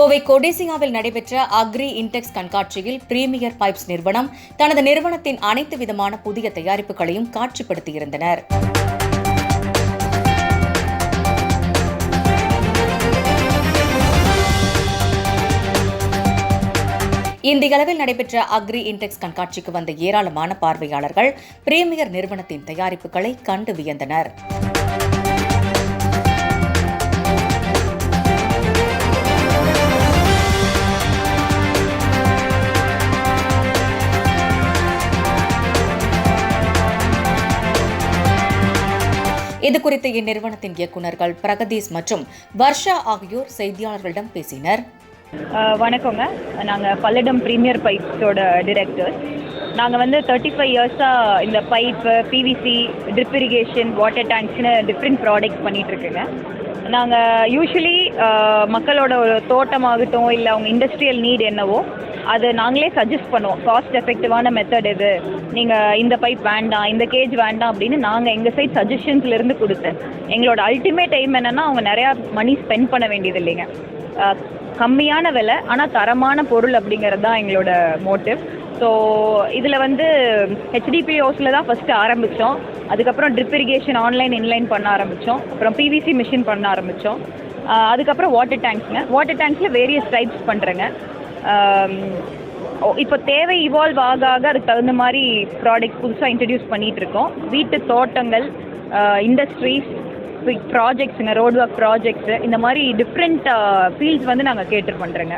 கோவை கொடேசியாவில் நடைபெற்ற agri index கண்காட்சியில் பிரீமியர் பைப்ஸ் நிறுவனம் தனது நிறுவனத்தின் அனைத்து விதமான புதிய தயாரிப்புகளையும் காட்சிப்படுத்தியிருந்தனர். இந்திய அளவில் நடைபெற்ற அக்ரி இன்டெக்ஸ் கண்காட்சிக்கு வந்த ஏராளமான பார்வையாளர்கள் பிரீமியர் நிறுவனத்தின் தயாரிப்புகளை கண்டு வியந்தனர். இதுகுறித்து இந்நிறுவனத்தின் இயக்குநர்கள் பிரகதீஷ் மற்றும் வர்ஷா ஆகியோர் செய்தியாளர்களிடம் பேசினர். வணக்கங்க. நாங்கள் பல்லடம் ப்ரீமியர் பைப்ஸோட டிரெக்டர் நாங்கள் வந்து தேர்ட்டி ஃபைவ் இயர்ஸாக இந்த pipe PVC drip irrigation water டேங்க்ஸ்னு different products பண்ணிகிட்ருக்குங்க நாங்கள் யூஸ்வலி மக்களோட ஒரு தோட்டமாகட்டும் இல்லை அவங்க இண்டஸ்ட்ரியல் நீட் என்னவோ அது நாங்களே சஜஸ்ட் பண்ணுவோம். காஸ்ட் எஃபெக்டிவான மெத்தட் இது நீங்கள் இந்த பைப் வேண்டாம் இந்த கேஜ் வேண்டாம் அப்படின்னு நாங்கள் எங்கள் சைட் சஜஷன்ஸ்லேருந்து கொடுத்து எங்களோட அல்டிமேட் எய்ம் என்னென்னா அவங்க நிறையா மணி ஸ்பெண்ட் பண்ண வேண்டியது இல்லைங்க. கம்மியான விலை ஆனால் தரமான பொருள் அப்படிங்கிறது தான் எங்களோட மோட்டிவ் ஸோ இதில் வந்து ஹெச்டிபிஓஸில் தான் ஃபஸ்ட்டு ஆரம்பித்தோம் அதுக்கப்புறம் ட்ரிப் இரிகேஷன் ஆன்லைன் இன்லைன் பண்ண ஆரம்பித்தோம் அப்புறம் பிவிசி மிஷின் பண்ண ஆரம்பித்தோம் அதுக்கப்புறம் வாட்டர் டேங்க்ஸுங்க வாட்டர் டேங்க்ஸில் வேரியஸ் டைப்ஸ் பண்ணுறேங்க Um, இப்போ தேவை இவால்வ் ஆக ஆக அதுக்கு தகுந்த மாதிரி ப்ராடக்ட் புதுசாக இன்ட்ரடியூஸ் பண்ணிகிட்டு இருக்கோம் வீட்டு தோட்டங்கள் இண்டஸ்ட்ரீஸ் ப்ராஜெக்ட்ஸுங்க ரோட் ஒர்க் ப்ராஜெக்ட்ஸு இந்த மாதிரி டிஃப்ரெண்ட் ஃபீல்ட்ஸ் uh, வந்து நாங்கள் கேட்டர் பண்ணுறோங்க